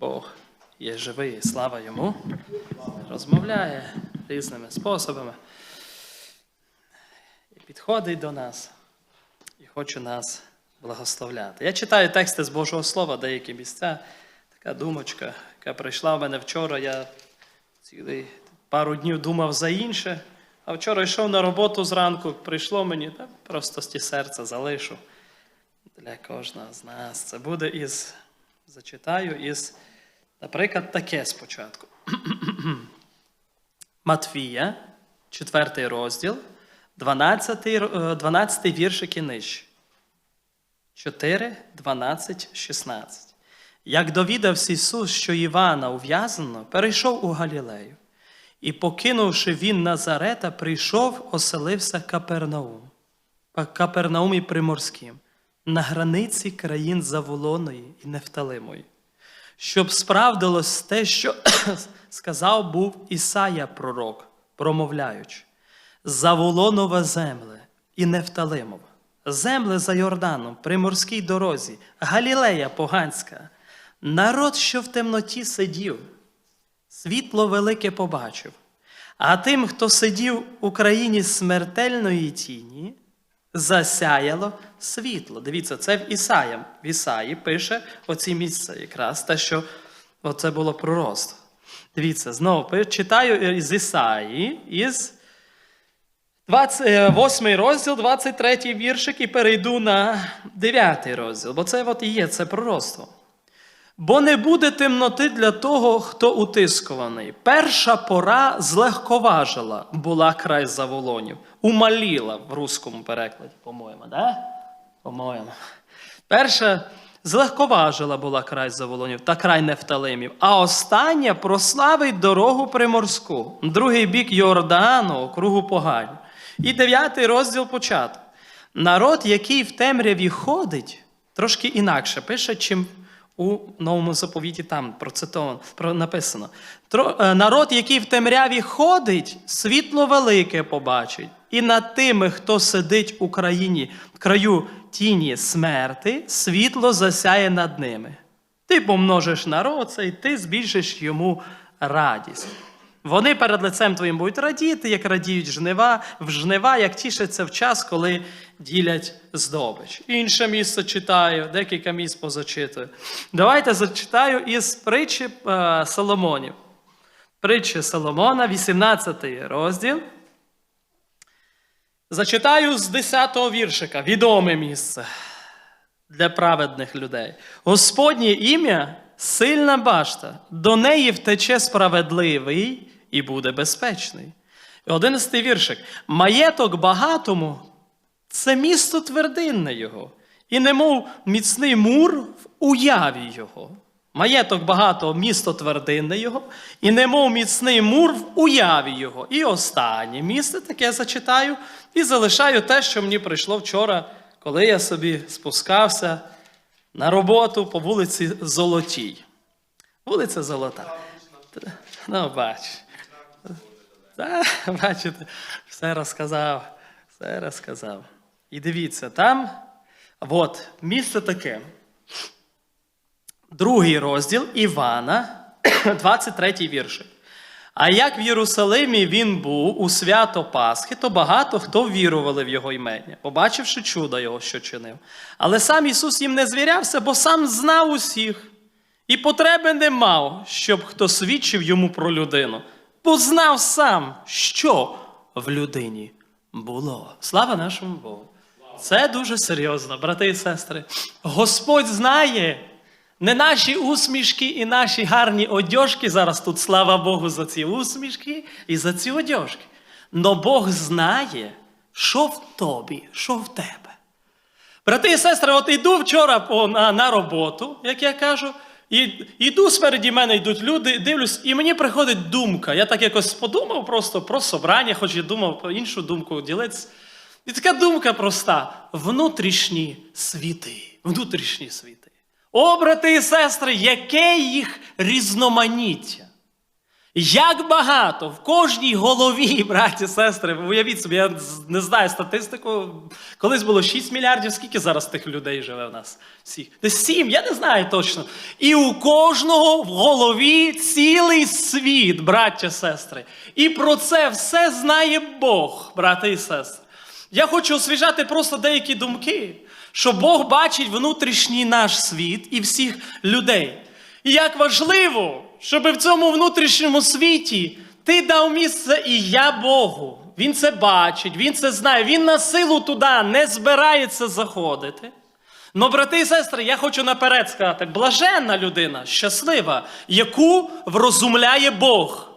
Бог є живий, слава йому. Розмовляє різними способами. І підходить до нас і хоче нас благословляти. Я читаю тексти з Божого Слова, деякі місця. Така думочка, яка прийшла в мене вчора. Я цілий пару днів думав за інше. А вчора йшов на роботу зранку, прийшло мені, та просто з ті серця залишу для кожного з нас. Це буде із, зачитаю із, наприклад, таке спочатку. Матвія, 4 розділ, 12, ро- е, 12 віршик і нижче. 4, 12, 16. Як довідався Ісус, що Івана ув'язнено, перейшов у Галілею. І, покинувши він Назарета, прийшов, оселився Капернаум, Капернаумі Приморським, на границі країн Заволоної і Нефталимої, щоб справдилось те, що сказав був Ісая пророк, промовляючи, Заволонова земле і Нефталимова, земле за Йорданом, при морській дорозі, Галілея поганська, народ, що в темноті сидів, світло велике побачив. А тим, хто сидів у країні смертельної тіні, засяяло світло. Дивіться, це в Ісаям. В Ісаї пише оці місця, якраз те, що оце було пророцтво. Дивіться, знову читаю з Ісаї, із 28 розділ, 23 віршик, і перейду на 9 розділ, бо це от і є це пророцтво. Бо не буде темноти для того, хто утискуваний. Перша пора злегковажила була край Заволонів. Умаліла в русскому перекладі, по-моєму, да? По-моєму. Перша злегковажила була край Заволонів та край Нефталимів, а остання прославить дорогу приморську, другий бік Йордану, округу Погань. І дев'ятий розділ початок. Народ, який в темряві ходить, трошки інакше пише, чим у новому заповіті там процитовано, про написано. Е, Народ, який в темряві ходить, світло велике побачить. І над тими, хто сидить у країні, в краю тіні смерти, світло засяє над ними. Ти помножиш народ цей, ти збільшиш йому радість. Вони перед лицем твоїм будуть радіти, як радіють жнива, в жнива, як тішаться в час, коли ділять здобич. Інше місце читаю, декілька місць позачитую. Давайте зачитаю із притчі е, Соломонів. Притчі Соломона, 18 розділ. Зачитаю з 10-го віршика, відоме місце для праведних людей. Господнє ім'я сильна башта, до неї втече справедливий і буде безпечний. Одинадцятий віршик. Маєток багатому це місто твердинне його, і немов міцний мур в уяві його. Маєток багато, місто твердинне його, і немов міцний мур в уяві його. І останнє місце таке зачитаю, і залишаю те, що мені прийшло вчора, коли я собі спускався на роботу по вулиці Золотій. Вулиця Золота. Ну, бач. Бачите, все розказав, все розказав. І дивіться, там, от, місце таке. Другий розділ Івана, 23 віршик. А як в Єрусалимі він був у свято Пасхи, то багато хто вірували в його імення, побачивши чудо його, що чинив. Але сам Ісус їм не звірявся, бо сам знав усіх. І потреби не мав, щоб хто свідчив йому про людину, бо знав сам, що в людині було. Слава нашому Богу! Це дуже серйозно, брати і сестри. Господь знає не наші усмішки і наші гарні одяжки. Зараз тут слава Богу за ці усмішки і за ці одяжки. Но Бог знає, що в тобі, що в тебе. Брати і сестри, от йду вчора на, на роботу, як я кажу, і йду спереді мене йдуть люди, дивлюсь, і мені приходить думка. Я так якось подумав просто про собрання, хоч і думав про іншу думку ділець. І така думка проста: внутрішні світи. Внутрішні світи. О, брати і сестри, яке їх різноманіття! Як багато в кожній голові, браті, сестри, уявіть собі, я не знаю статистику. Колись було 6 мільярдів, скільки зараз тих людей живе в нас? Всіх? Десь 7, я не знаю точно. І у кожного в голові цілий світ, браття, сестри. І про це все знає Бог, брати і сестри. Я хочу освіжати просто деякі думки, що Бог бачить внутрішній наш світ і всіх людей. І як важливо, щоб в цьому внутрішньому світі ти дав місце і я Богу. Він це бачить, він це знає, він на силу туди не збирається заходити. Но, брати і сестри, я хочу наперед сказати: блаженна людина, щаслива, яку врозумляє Бог.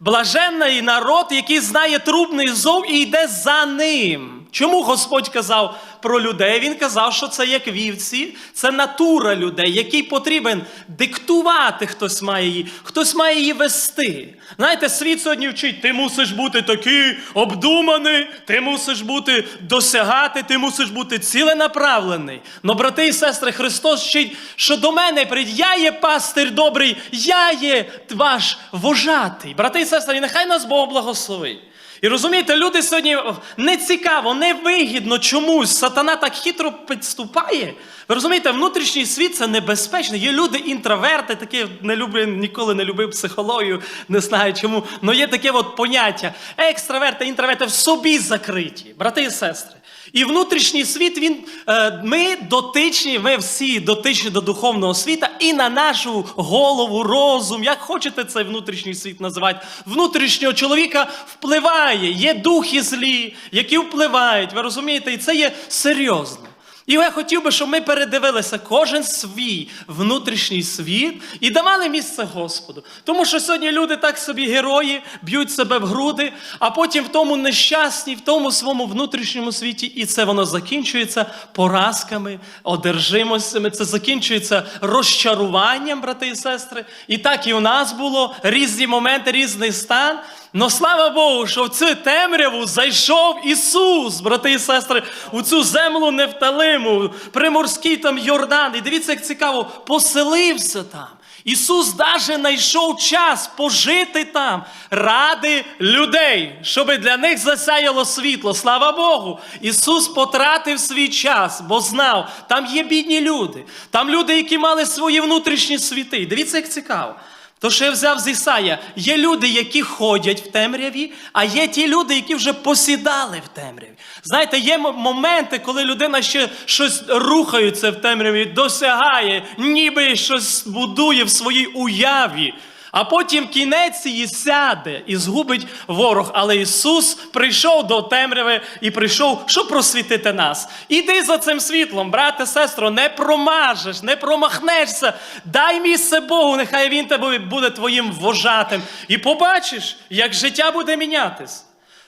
Блаженний народ, який знає трубний зов і йде за ним. Чому Господь казав про людей? Він казав, що це як вівці, це натура людей, який потрібен диктувати, хтось має її, хтось має її вести. Знаєте, світ сьогодні вчить, ти мусиш бути такий обдуманий, ти мусиш бути досягати, ти мусиш бути ціленаправлений. Но, брати і сестри, Христос вчить, що до мене прийдь, я є пастир добрий, я є ваш вожатий. Брати і сестри, нехай нас Бог благословить. І розумієте, люди сьогодні не цікаво, не вигідно чомусь. Сатана так хитро підступає. Ви розумієте, внутрішній світ це небезпечно. Є люди інтроверти, такі не люблю, ніколи не любив психологію, не знаю чому. але є таке от поняття. Екстраверти, інтроверти в собі закриті, брати і сестри. І внутрішній світ, він, е, ми дотичні, ми всі дотичні до духовного світа і на нашу голову, розум, як хочете цей внутрішній світ називати, внутрішнього чоловіка впливає. Є духи злі, які впливають. Ви розумієте, і це є серйозно. І я хотів би, щоб ми передивилися кожен свій внутрішній світ і давали місце Господу. Тому що сьогодні люди так собі герої б'ють себе в груди, а потім в тому нещасні, в тому своєму внутрішньому світі, і це воно закінчується поразками, одержимостями. Це закінчується розчаруванням, брати і сестри. І так і у нас було різні моменти, різний стан. Но слава Богу, що в цю темряву зайшов Ісус, брати і сестри, у цю землю невталиму, приморський там Йордан. І дивіться, як цікаво, поселився там. Ісус навіть знайшов час пожити там ради людей, щоб для них засяяло світло. Слава Богу! Ісус потратив свій час, бо знав, там є бідні люди, там люди, які мали свої внутрішні світи. Дивіться, як цікаво. То, що я взяв з Ісая, є люди, які ходять в темряві, а є ті люди, які вже посідали в темряві. Знаєте, є моменти, коли людина ще щось рухається в темряві, досягає, ніби щось будує в своїй уяві. А потім кінець її сяде і згубить ворог. Але Ісус прийшов до темряви і прийшов, щоб просвітити нас. Іди за цим світлом, брате, сестро, не промажеш, не промахнешся. Дай місце Богу, нехай Він тебе буде твоїм вожатим. І побачиш, як життя буде мінятись.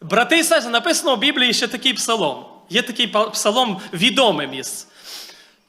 Брати і сестри, написано в Біблії ще такий псалом. Є такий псалом відоме місце.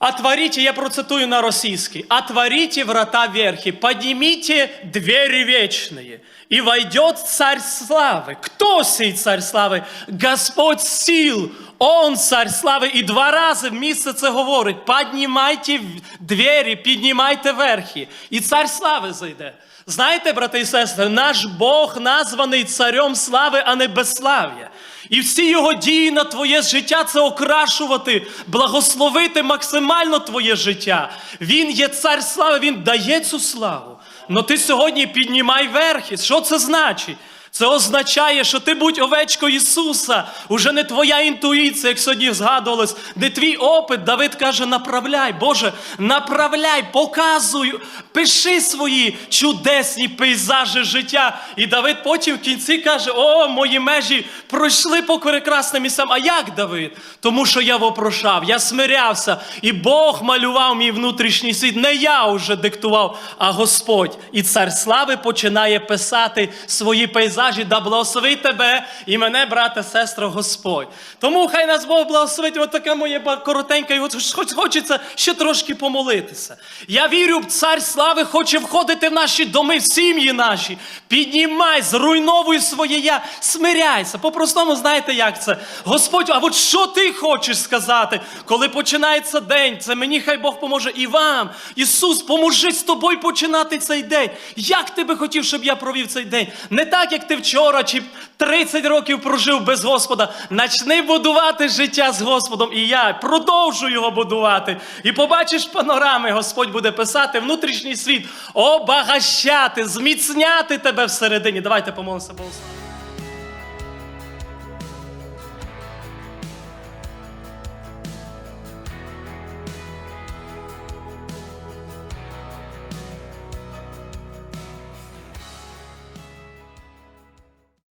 Отворите, я процитую на российский. Отворите врата верхи, поднимите двери вечные, и войдет царь славы. Кто сей царь славы? Господь сил, Он царь слави. І два рази в місце це говорить: піднімайте в- двері, піднімайте верхи. І цар слави зайде. Знаєте, брати і сестри, наш Бог названий царем слави, а не безслав'я. І всі його дії на твоє життя це окрашувати, благословити максимально твоє життя. Він є цар слави, він дає цю славу. Но ти сьогодні піднімай верхи. Що це значить? Це означає, що ти будь овечкою Ісуса, уже не твоя інтуїція, як сьогодні згадувалось, не твій опит. Давид каже: направляй, Боже, направляй, показуй, пиши свої чудесні пейзажі життя. І Давид потім в кінці каже: О, мої межі пройшли по прекрасним місцям. А як Давид? Тому що я вопрошав, я смирявся, і Бог малював мій внутрішній світ. Не я вже диктував, а Господь. І цар слави починає писати свої пейзажі пейзажі, да благословить тебе і мене, брате, сестро, Господь. Тому хай нас Бог благословить. От таке моє ба- коротеньке, і от хоч хочеться ще трошки помолитися. Я вірю, цар слави хоче входити в наші доми, в сім'ї наші. Піднімай, зруйновуй своє я, смиряйся. По-простому, знаєте, як це? Господь, а от що ти хочеш сказати, коли починається день? Це мені хай Бог поможе і вам. Ісус, поможи з тобою починати цей день. Як ти би хотів, щоб я провів цей день? Не так, як ти вчора чи 30 років прожив без Господа. Начни будувати життя з Господом. І я продовжу його будувати. І побачиш панорами, Господь буде писати внутрішній світ, обагащати, зміцняти тебе всередині. Давайте помолимося Богу.